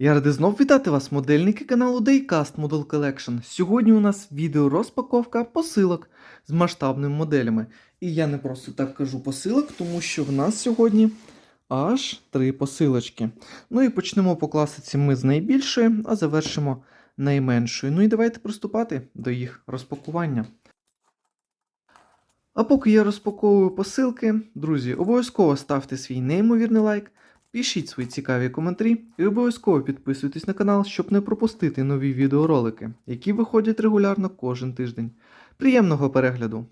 Я радий знов вітати вас, модельники каналу Daycast Model Collection. Сьогодні у нас відео розпаковка посилок з масштабними моделями. І я не просто так кажу посилок, тому що в нас сьогодні аж три посилочки. Ну і почнемо по класиці ми з найбільшої, а завершимо найменшою. Ну і давайте приступати до їх розпакування. А поки я розпаковую посилки, друзі, обов'язково ставте свій неймовірний лайк. Пишіть свої цікаві коментарі і обов'язково підписуйтесь на канал, щоб не пропустити нові відеоролики, які виходять регулярно кожен тиждень. Приємного перегляду!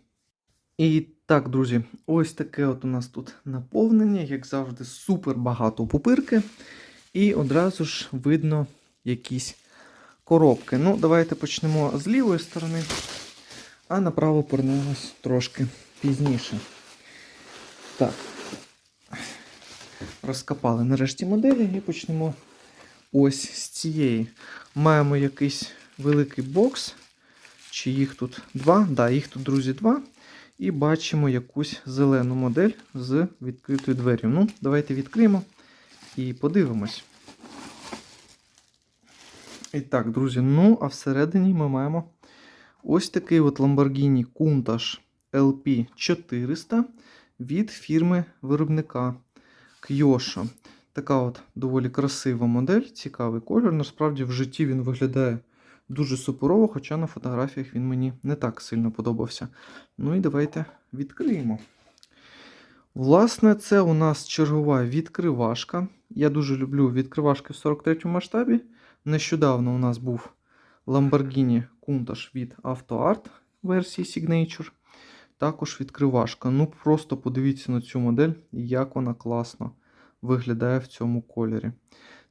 І так, друзі, ось таке от у нас тут наповнення, як завжди, супер багато пупирки. І одразу ж видно якісь коробки. Ну, давайте почнемо з лівої сторони, а направо повернемось трошки пізніше. Так, розкопали нарешті моделі і почнемо ось з цієї. Маємо якийсь великий бокс. Чи їх тут два? Да, їх тут, друзі, два. І бачимо якусь зелену модель з відкритою двер'ю. Ну, давайте відкриємо і подивимось. І так, друзі, ну, а всередині ми маємо ось такий от Lamborghini Countach LP 400 від фірми виробника Kyosho. Така от доволі красива модель, цікавий колір. Насправді в житті він виглядає дуже суперово, хоча на фотографіях він мені не так сильно подобався. Ну і давайте відкриємо. Власне, це у нас чергова відкривашка. Я дуже люблю відкривашки в 43 масштабі. Нещодавно у нас був Lamborghini Countach від AutoArt версії Signature. Також відкривашка. Ну, просто подивіться на цю модель, як вона класно виглядає в цьому кольорі.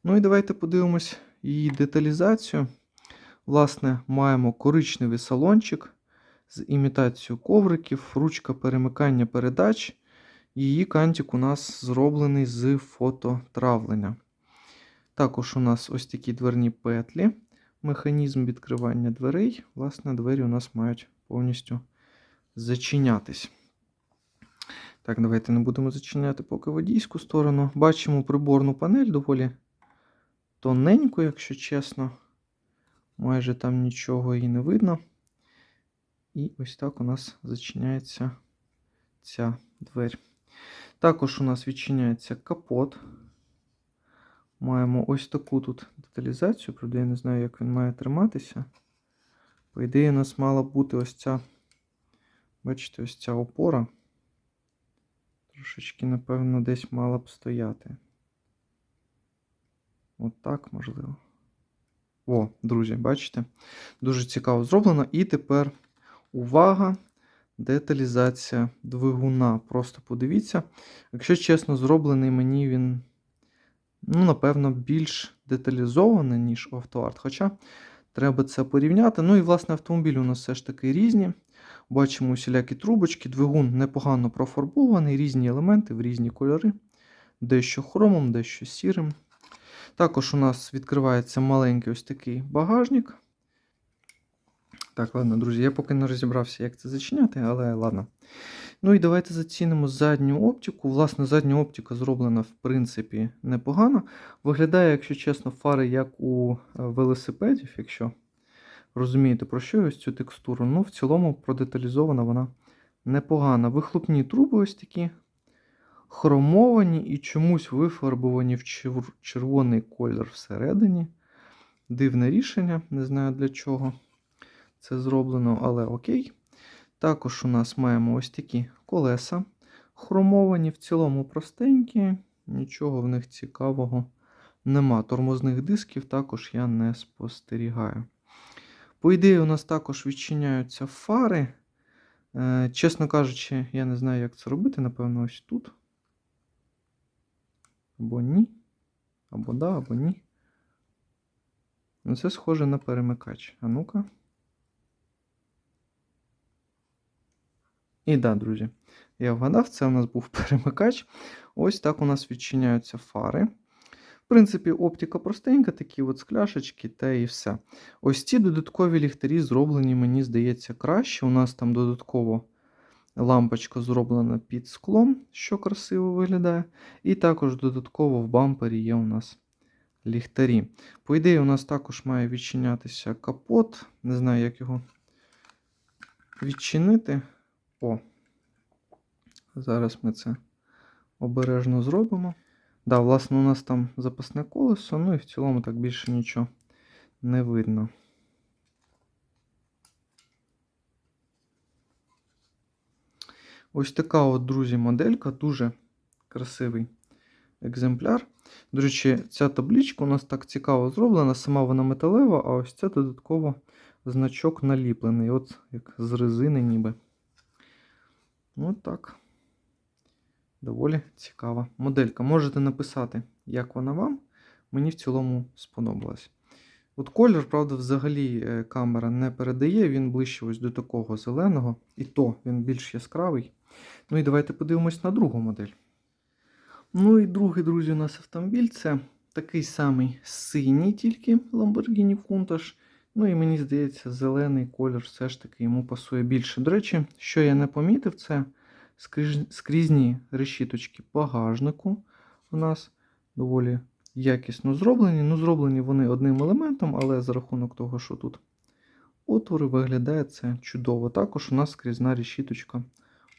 Ну і давайте подивимось її деталізацію. Власне, маємо коричневий салончик з імітацією ковриків, ручка перемикання передач. Її кантик у нас зроблений з фототравлення. Також у нас ось такі дверні петлі, механізм відкривання дверей. Власне, двері у нас мають повністю зачинятись. Так, давайте не будемо зачиняти поки водійську сторону. Бачимо приборну панель доволі тоненьку, якщо чесно. Майже там нічого і не видно. І ось так у нас зачиняється ця двері. Також у нас відчиняється капот. Маємо ось таку тут деталізацію, правда, я не знаю, як він має триматися. По ідеї, у нас мала бути ось ця, бачите, ось ця опора. Трошечки, напевно, десь мала б стояти. От так, можливо. О, друзі, бачите? Дуже цікаво зроблено. І тепер увага! Деталізація двигуна. Просто подивіться. Якщо чесно, зроблений мені він, ну, напевно, більш деталізований, ніж автоарт. Хоча треба це порівняти. Ну і, власне, автомобілі у нас все ж таки різні. Бачимо усілякі трубочки, двигун непогано профарбований, різні елементи в різні кольори. Дещо хромом, дещо сірим. Також у нас відкривається маленький ось такий багажник. Так, ладно, друзі, я поки не розібрався, як це зачиняти, але ладно. Ну і давайте зацінимо задню оптику. Власне, задня оптика зроблена, в принципі, непогано. Виглядає, якщо чесно, фари як у велосипедів, якщо розумієте, про що ось цю текстуру. Ну, в цілому продеталізована вона непогана. Вихлопні труби ось такі хромовані і чомусь вифарбовані в червоний колір всередині. Дивне рішення, не знаю для чого це зроблено, але окей. Також у нас маємо ось такі колеса хромовані, в цілому простенькі, нічого в них цікавого нема. Тормозних дисків також я не спостерігаю. По ідеї, у нас також відчиняються фари. Е, чесно кажучи, я не знаю, як це робити, напевно, ось тут. Або ні. Або да, або ні. Ну, це схоже на перемикач. А ну-ка. І да, друзі, я вгадав, це у нас був перемикач. Ось так у нас відчиняються фари. В принципі, оптика простенька, такі от скляшечки, та і все. Ось ці додаткові ліхтарі зроблені, мені здається, краще. У нас там додатково лампочка зроблена під склом, що красиво виглядає. І також додатково в бампері є у нас ліхтарі. По ідеї, у нас також має відчинятися капот. Не знаю, як його відчинити. О. Зараз ми це обережно зробимо. Да, власне, у нас там запасне колесо, ну і в цілому так більше нічого не видно. Ось така от, друзі, моделька, дуже красивий екземпляр. До речі, ця табличка у нас так цікаво зроблена, сама вона металева, а ось це додатково значок наліплений, от як з резини ніби. От так. Доволі цікава моделька. Можете написати, як вона вам. Мені в цілому сподобалась. От колір, правда, взагалі е, камера не передає, він ближче ось до такого зеленого, і то він більш яскравий. Ну і давайте подивимось на другу модель. Ну і другий, друзі, у нас автомобіль це такий самий синій, тільки Lamborghini Countach. Ну і мені здається, зелений колір все ж таки йому пасує більше. До речі, що я не помітив, це скрізні решіточки багажнику у нас доволі якісно зроблені. Ну, зроблені вони одним елементом, але за рахунок того, що тут отвори, виглядає це чудово. Також у нас скрізна решіточка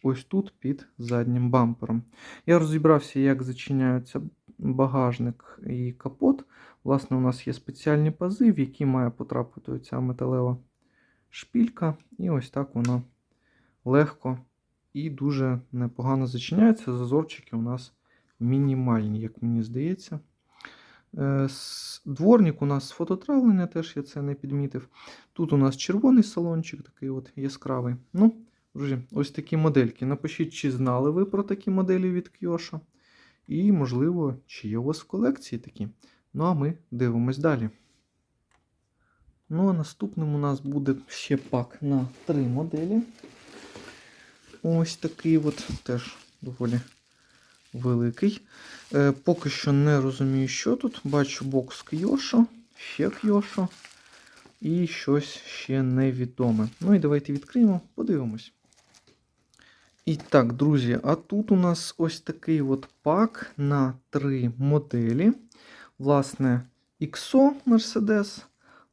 ось тут під заднім бампером. Я розібрався, як зачиняються багажник і капот. Власне, у нас є спеціальні пази, в які має потрапити оця металева шпілька. І ось так воно легко і дуже непогано зачиняється. Зазорчики у нас мінімальні, як мені здається. Е, Дворник у нас фототравлення, теж я це не підмітив. Тут у нас червоний салончик, такий от яскравий. Ну, друзі, ось такі модельки. Напишіть, чи знали ви про такі моделі від Кьоша. І, можливо, чи є у вас в колекції такі. Ну, а ми дивимось далі. Ну, а наступним у нас буде ще пак на три моделі. Ось такий от теж доволі великий. Е, поки що не розумію, що тут. Бачу бокс Кйошо, ще Кйошо і щось ще невідоме. Ну і давайте відкриємо, подивимось. І так, друзі, а тут у нас ось такий от пак на три моделі. Власне, XO Mercedes,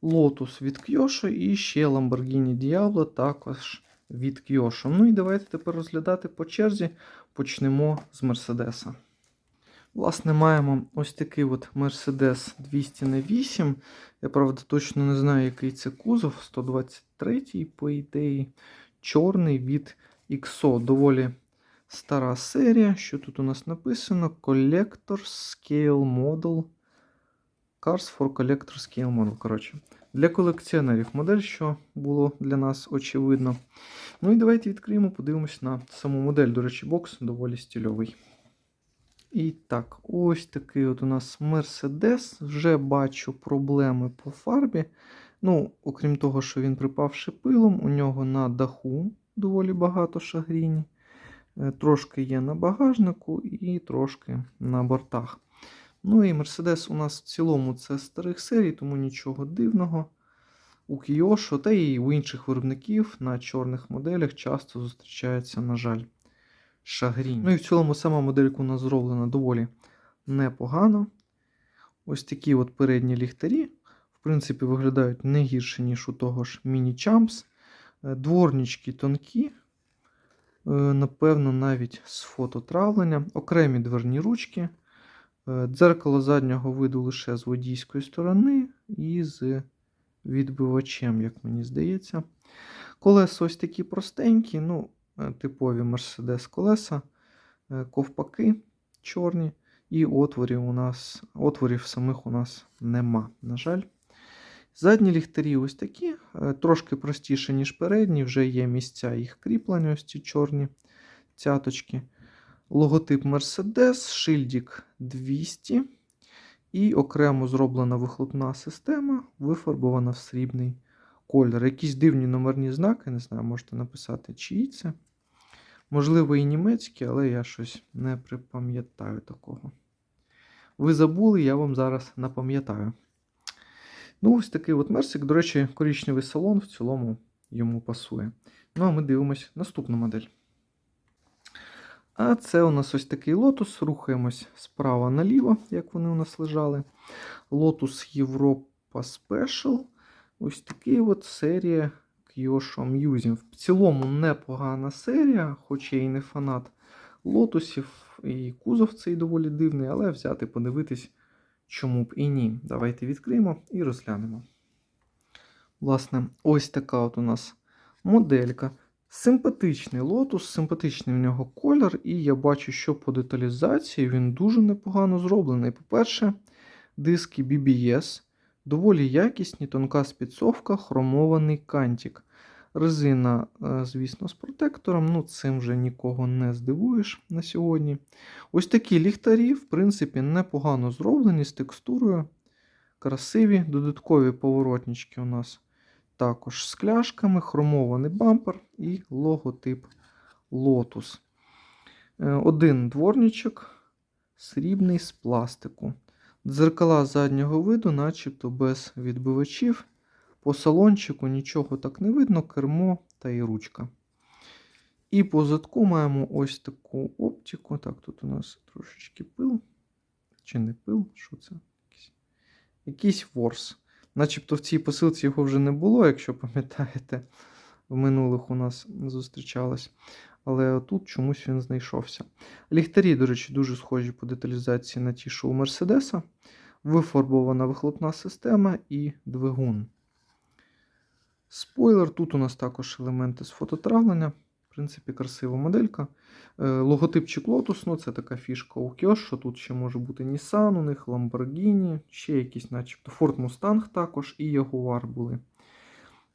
Lotus від Kyoto і ще Lamborghini Diablo також від Kyoto. Ну і давайте тепер розглядати по черзі. Почнемо з Мерседеса. Власне, маємо ось такий от Mercedes 200 на 8. Я правда точно не знаю, який це кузов. 123 по ідеї. Чорний від XO. Доволі стара серія. Що тут у нас написано? Collector Scale Model. Cars for Collector Scale Model. Коротше, для колекціонерів модель, що було для нас очевидно. Ну і давайте відкриємо, подивимось на саму модель. До речі, бокс доволі стильовий. І так, ось такий от у нас Mercedes. Вже бачу проблеми по фарбі. Ну, окрім того, що він припав шипилом, у нього на даху доволі багато шагрінь. Е, Трошки є на багажнику і трошки на бортах. Ну і Mercedes у нас в цілому це старих серій, тому нічого дивного. У Кіошо та і у інших виробників на чорних моделях часто зустрічається, на жаль, шагрінь. Ну і в цілому сама моделька у нас зроблена доволі непогано. Ось такі от передні ліхтарі, в принципі, виглядають не гірше, ніж у того ж міні-чампс. Е, Дворнички тонкі, е, напевно, навіть з фототравлення, окремі дверні ручки. Е, Дзеркало заднього виду лише з водійської сторони і з відбивачем, як мені здається. Колеса ось такі простенькі, ну, е, типові Mercedes колеса, е, ковпаки чорні, і отворів у нас, отворів самих у нас нема, на жаль. Задні ліхтарі ось такі, трошки простіше, ніж передні, вже є місця їх кріплення, ось ці чорні цяточки. Логотип Mercedes, шильдик 200. І окремо зроблена вихлопна система, вифарбована в срібний колір. Якісь дивні номерні знаки, не знаю, можете написати, чиї це. Можливо, і німецькі, але я щось не припам'ятаю такого. Ви забули, я вам зараз напам'ятаю. Ну, ось такий от мерсик. До речі, коричневий салон в цілому йому пасує. Ну, а ми дивимось наступну модель. А це у нас ось такий лотус. Рухаємось справа наліво, як вони у нас лежали. Lotus Європа Special. Ось такий от серія Kyosho Amusing. В цілому непогана серія, хоч я і не фанат лотусів, і кузов цей доволі дивний, але взяти, подивитись, чому б і ні. Давайте відкриємо і розглянемо. Власне, ось така от у нас моделька. Симпатичний лотус, симпатичний в нього колір, і я бачу, що по деталізації він дуже непогано зроблений. По-перше, диски BBS, доволі якісні, тонка спецовка, хромований кантик. Резина, е, звісно, з протектором, ну цим вже нікого не здивуєш на сьогодні. Ось такі ліхтарі, в принципі, непогано зроблені з текстурою. Красиві, додаткові поворотнички у нас також з кляшками, хромований бампер і логотип Lotus. Е, Один дворничок, срібний з пластику. Дзеркала заднього виду, начебто без відбивачів. По салончику нічого так не видно, кермо та і ручка. І по задку маємо ось таку оптику. Так, тут у нас трошечки пил. Чи не пил? Що це? Якийсь, Якийсь ворс. Начебто в цій посилці його вже не було, якщо пам'ятаєте, в минулих у нас зустрічалось. Але тут чомусь він знайшовся. Ліхтарі, до речі, дуже схожі по деталізації на ті, що у Мерседеса. Вифарбована вихлопна система і двигун. Спойлер, тут у нас також елементи з фототравлення. В принципі, красива моделька. Е, Логотипчик Lotus, ну це така фішка у Kyosho. Тут ще може бути Nissan, у них Lamborghini, ще якісь, начебто, Ford Mustang також і Jaguar були.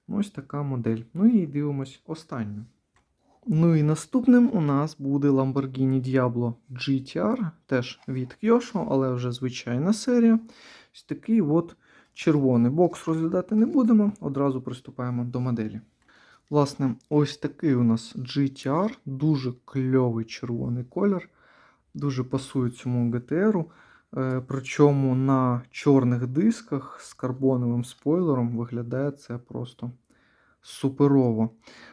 Ось така модель. Ну і дивимось останню. Ну і наступним у нас буде Lamborghini Diablo GTR, теж від Kyosho, але вже звичайна серія. Ось такий от червоний бокс розглядати не будемо, одразу приступаємо до моделі. Власне, ось такий у нас GTR, дуже кльовий червоний колір, дуже пасує цьому GTR. Е, Причому на чорних дисках з карбоновим спойлером виглядає це просто суперово.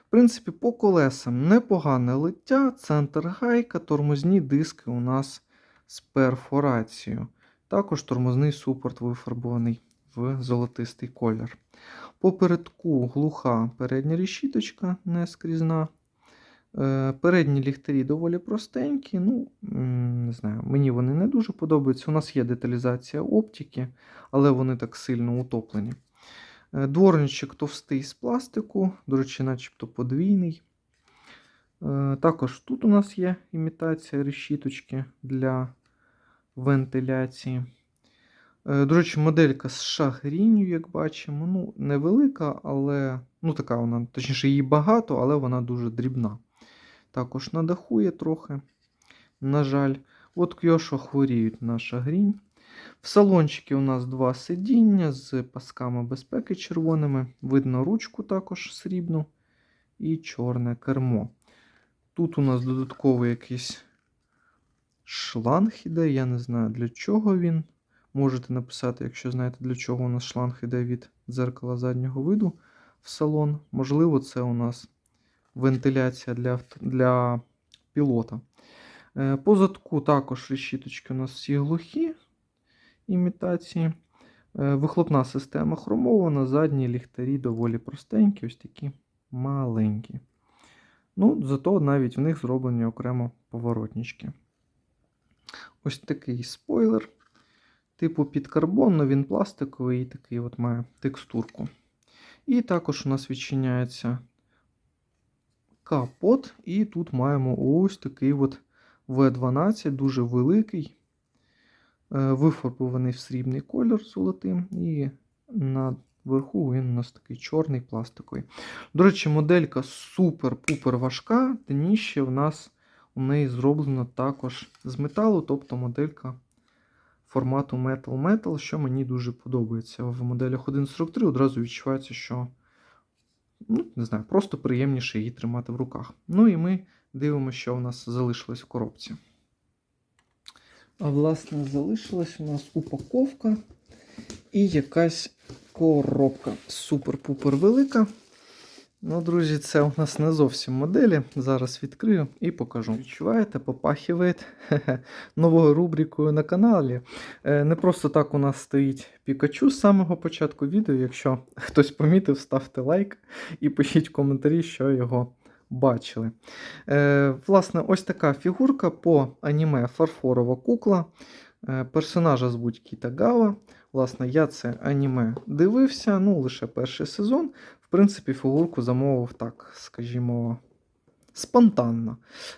В принципі, по колесам непогане лиття, центр гайка, тормозні диски у нас з перфорацією. Також тормозний супорт вифарбований в золотистий колір. Попередку глуха передня решіточка не скрізна. Е, Передні ліхтарі доволі простенькі. Ну, не знаю, мені вони не дуже подобаються. У нас є деталізація оптики, але вони так сильно утоплені. Е, Дворничок товстий з пластику, до речі, начебто подвійний. Е, Також тут у нас є імітація решіточки для вентиляції. Е, До речі, моделька з шагрінню, як бачимо. Ну, невелика, але ну, така вона, точніше, її багато, але вона дуже дрібна. Також надахує трохи. На жаль, от Кьошо хворіють на шагрінь. В салончикі у нас два сидіння з пасками безпеки червоними. Видно ручку також срібну і чорне кермо. Тут у нас додатковий якийсь шланг іде, я не знаю для чого він. Можете написати, якщо знаєте, для чого у нас шланг іде від дзеркала заднього виду в салон. Можливо, це у нас вентиляція для, для пілота. Е, По задку також решіточки у нас всі глухі імітації. Е, Вихлопна система хромована, задні ліхтарі доволі простенькі, ось такі маленькі. Ну, зато навіть в них зроблені окремо поворотнички. Ось такий спойлер. Типу під карбон, він пластиковий і такий от має текстурку. І також у нас відчиняється капот, і тут маємо ось такий от V12, дуже великий, е, вифарбований в срібний кольор золотим, і наверху він у нас такий чорний пластиковий. До речі, моделька супер-пупер важка, дніще в нас у неї зроблено також з металу, тобто моделька формату Metal Metal, що мені дуже подобається. В моделях 1.43 одразу відчувається, що ну, не знаю, просто приємніше її тримати в руках. Ну і ми дивимося, що у нас залишилось в коробці. А власне, залишилась у нас упаковка і якась коробка супер-пупер велика. Ну, друзі, це у нас не зовсім моделі. Зараз відкрию і покажу. Відчуваєте, попахиває хе-хе, новою рубрикою на каналі. Е, Не просто так у нас стоїть Пікачу з самого початку відео. Якщо хтось помітив, ставте лайк і пишіть в коментарі, що його бачили. Е, Власне, ось така фігурка по аніме Фарфорова кукла. Е, Персонажа звуть Кіта Гава. Власне, я це аніме дивився, ну, лише перший сезон. В принципі, фігурку замовив так, скажімо, спонтанно.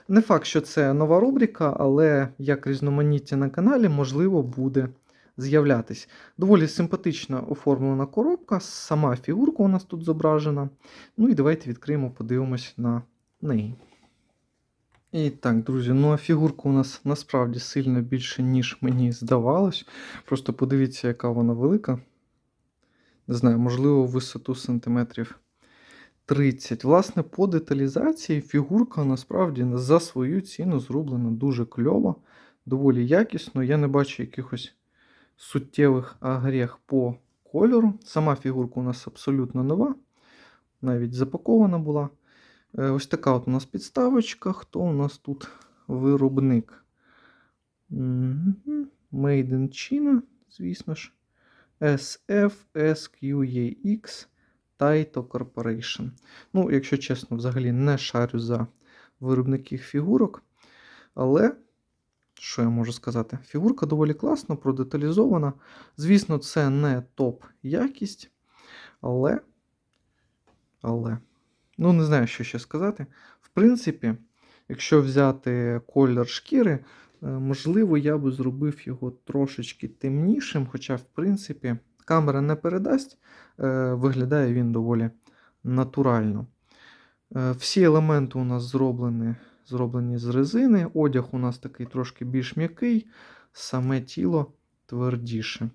Не факт, що це нова рубрика, але як різноманіття на каналі, можливо, буде з'являтись. Доволі симпатично оформлена коробка, сама фігурка у нас тут зображена. Ну і давайте відкриємо, подивимось на неї. І так, друзі, ну а фігурка у нас насправді сильно більше, ніж мені здавалось. Просто подивіться, яка вона велика. Не знаю, можливо, висоту сантиметрів 30. Власне, по деталізації фігурка насправді за свою ціну зроблена дуже кльово, доволі якісно. Я не бачу якихось суттєвих агріх по кольору. Сама фігурка у нас абсолютно нова, навіть запакована була. Е, Ось така от у нас підставочка. Хто у нас тут виробник? Made in China, звісно ж. SF SQAX Taito Corporation. Ну, якщо чесно, взагалі не шарю за виробників фігурок. Але, що я можу сказати? Фігурка доволі класна, продеталізована. Звісно, це не топ-якість, але. Але. Ну, не знаю, що ще сказати. В принципі, якщо взяти колір шкіри, можливо, я би зробив його трошечки темнішим, хоча, в принципі, камера не передасть, е, виглядає він доволі натурально. Е, Всі елементи у нас зроблені, зроблені з резини. Одяг у нас такий трошки більш м'який, саме тіло твердіше.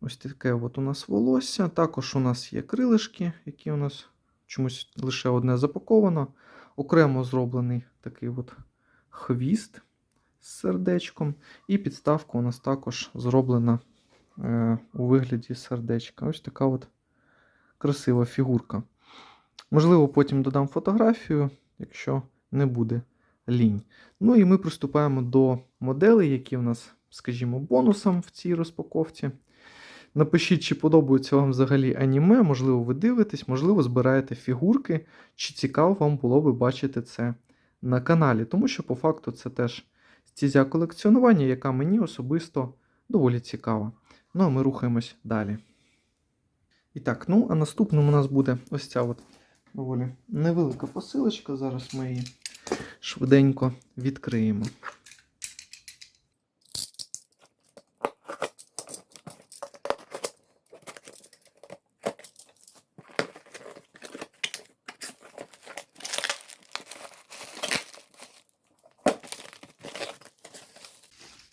Ось таке от у нас волосся. Також у нас є крилишки, які у нас чомусь лише одне запаковано. Окремо зроблений такий от хвіст з сердечком. І підставка у нас також зроблена е, у вигляді сердечка. Ось така от красива фігурка. Можливо, потім додам фотографію, якщо не буде лінь. Ну і ми приступаємо до моделей, які в нас, скажімо, бонусом в цій розпаковці. Напишіть, чи подобається вам взагалі аніме, можливо, ви дивитесь, можливо, збираєте фігурки, чи цікаво вам було би бачити це на каналі. Тому що, по факту, це теж стізя колекціонування, яка мені особисто доволі цікава. Ну, а ми рухаємось далі. І так, ну, а наступним у нас буде ось ця от доволі невелика посилочка. Зараз ми її швиденько відкриємо.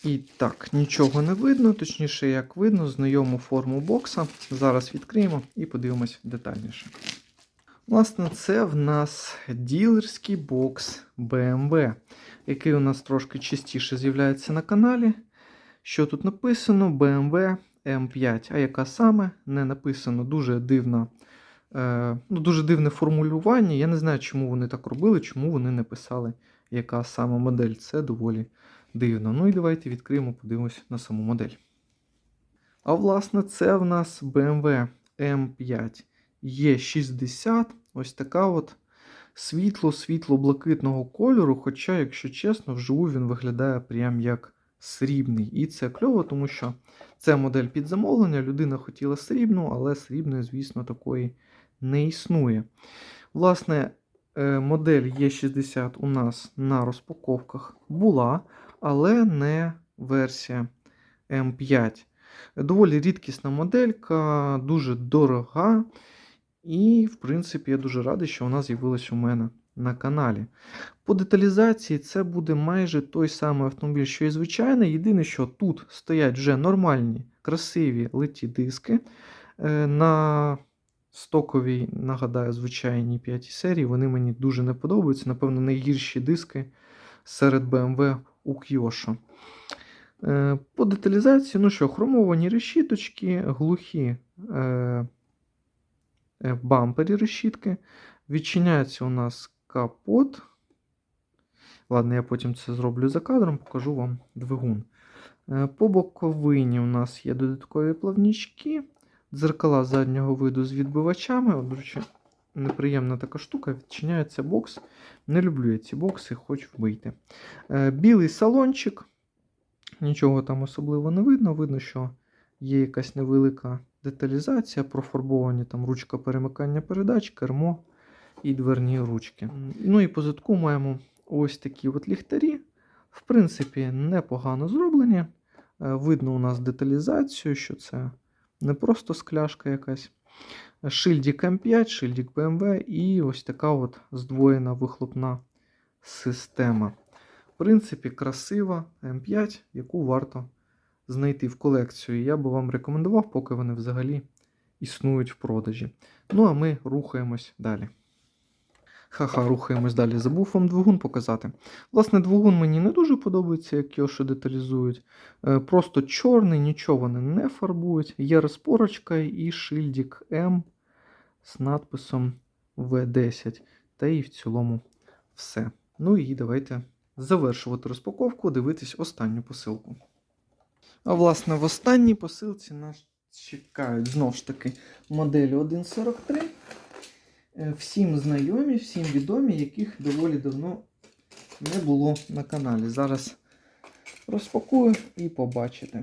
І так, нічого не видно, точніше, як видно, знайому форму бокса. Зараз відкриємо і подивимось детальніше. Власне, це в нас ділерський бокс BMW, який у нас трошки частіше з'являється на каналі. Що тут написано? BMW M5. А яка саме не написано дуже дивна. Е, ну, дуже дивне формулювання. Я не знаю, чому вони так робили, чому вони не писали, яка саме модель. Це доволі дивно. Ну і давайте відкриємо, подивимось на саму модель. А власне, це в нас BMW M5 E60. Ось така от світло-світло-блакитного кольору. Хоча, якщо чесно, вживу він виглядає прям як срібний. І це кльово, тому що це модель під замовлення. Людина хотіла срібну, але срібної, звісно, такої не існує. Власне, е, модель E60 у нас на розпаковках була, але не версія M5. Доволі рідкісна моделька, дуже дорога. І, в принципі, я дуже радий, що вона з'явилась у мене на каналі. По деталізації це буде майже той самий автомобіль, що і звичайний. Єдине, що тут стоять вже нормальні, красиві литі диски. Е, На стоковій, нагадаю, звичайній 5 серії. Вони мені дуже не подобаються. Напевно, найгірші диски серед BMW у Kyosho. Е, По деталізації, ну що, хромовані решіточки, глухі е, е, бампері решітки, Відчиняється у нас капот. Ладно, я потім це зроблю за кадром, покажу вам двигун. Е, По боковині у нас є додаткові плавнічки, дзеркала заднього виду з відбивачами. От, неприємна така штука. Відчиняється бокс. Не люблю я ці бокси, хочу вийти. Е, Білий салончик. Нічого там особливо не видно. Видно, що є якась невелика деталізація, профарбовані там ручка перемикання передач, кермо і дверні ручки. Ну і по задку маємо ось такі от ліхтарі. В принципі, непогано зроблені. Е, Видно у нас деталізацію, що це не просто скляшка якась. Шильдик М5, шильдик BMW і ось така от здвоєна вихлопна система. В принципі, красива М5, яку варто знайти в колекцію. Я би вам рекомендував, поки вони взагалі існують в продажі. Ну а ми рухаємось далі. Ха-ха, рухаємось далі. Забув вам двигун показати. Власне, двигун мені не дуже подобається, як його ще деталізують. Е, Просто чорний, нічого вони не фарбують. Є розпорочка і шильдик М з надписом В10. Та і в цілому все. Ну і давайте завершувати розпаковку, дивитись останню посилку. А власне, в останній посилці нас чекають знову ж таки моделі 1.43. Е, Всім знайомі, всім відомі, яких доволі давно не було на каналі. Зараз розпакую і побачите.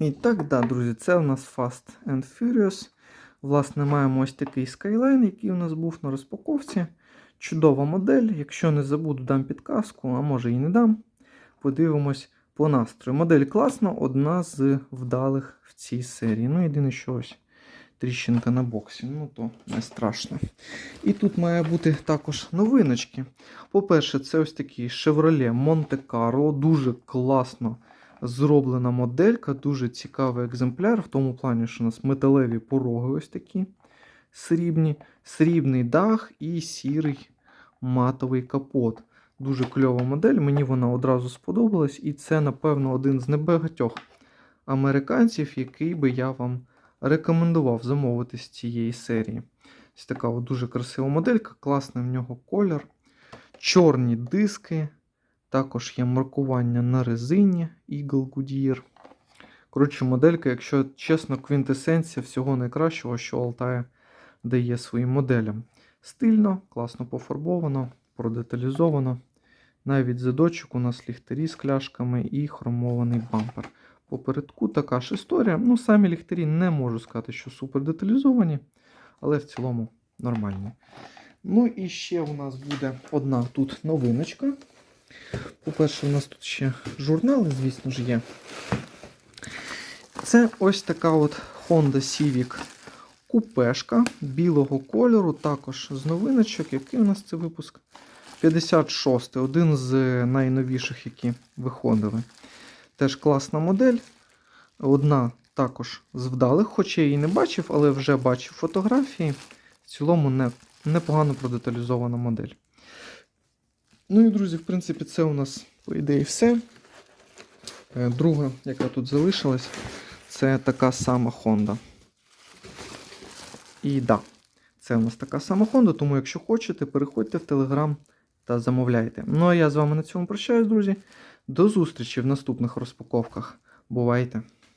І так, да, друзі, це у нас Fast and Furious. Власне, маємо ось такий Skyline, який у нас був на розпаковці. Чудова модель. Якщо не забуду, дам підказку, а може і не дам. Подивимось по настрою. Модель класна, одна з вдалих в цій серії. Ну, єдине, що ось тріщинка на боксі. Ну, то не страшно. І тут має бути також новиночки. По-перше, це ось такий Chevrolet Monte Carlo. Дуже класно зроблена моделька, дуже цікавий екземпляр, в тому плані, що у нас металеві пороги ось такі срібні, срібний дах і сірий матовий капот. Дуже кльова модель, мені вона одразу сподобалась, і це, напевно, один з небагатьох американців, який би я вам рекомендував замовити з цієї серії. Ось така от дуже красива моделька, класний в нього колір, чорні диски. Також є маркування на резині Eagle Goodyear. Коротше, моделька, якщо чесно, квінтесенція всього найкращого, що Altair дає своїм моделям. Стильно, класно пофарбовано, продеталізовано. Навіть задочок у нас ліхтарі з кляшками і хромований бампер. Попередку така ж історія. Ну, самі ліхтарі не можу сказати, що супер деталізовані, але в цілому нормальні. Ну і ще у нас буде одна тут новиночка. По-перше, у нас тут ще журнали, звісно ж, є. Це ось така от Honda Civic купешка білого кольору, також з новиночок. Який у нас це випуск? 56 один з найновіших, які виходили. Теж класна модель. Одна також з вдалих, хоч я її не бачив, але вже бачив фотографії. В цілому не, непогано продеталізована модель. Ну і, друзі, в принципі, це у нас, по ідеї, все. Е, Друга, яка тут залишилась, це така сама Honda. І да, це у нас така сама Honda, тому якщо хочете, переходьте в Telegram та замовляйте. Ну а я з вами на цьому прощаюсь, друзі. До зустрічі в наступних розпаковках. Бувайте!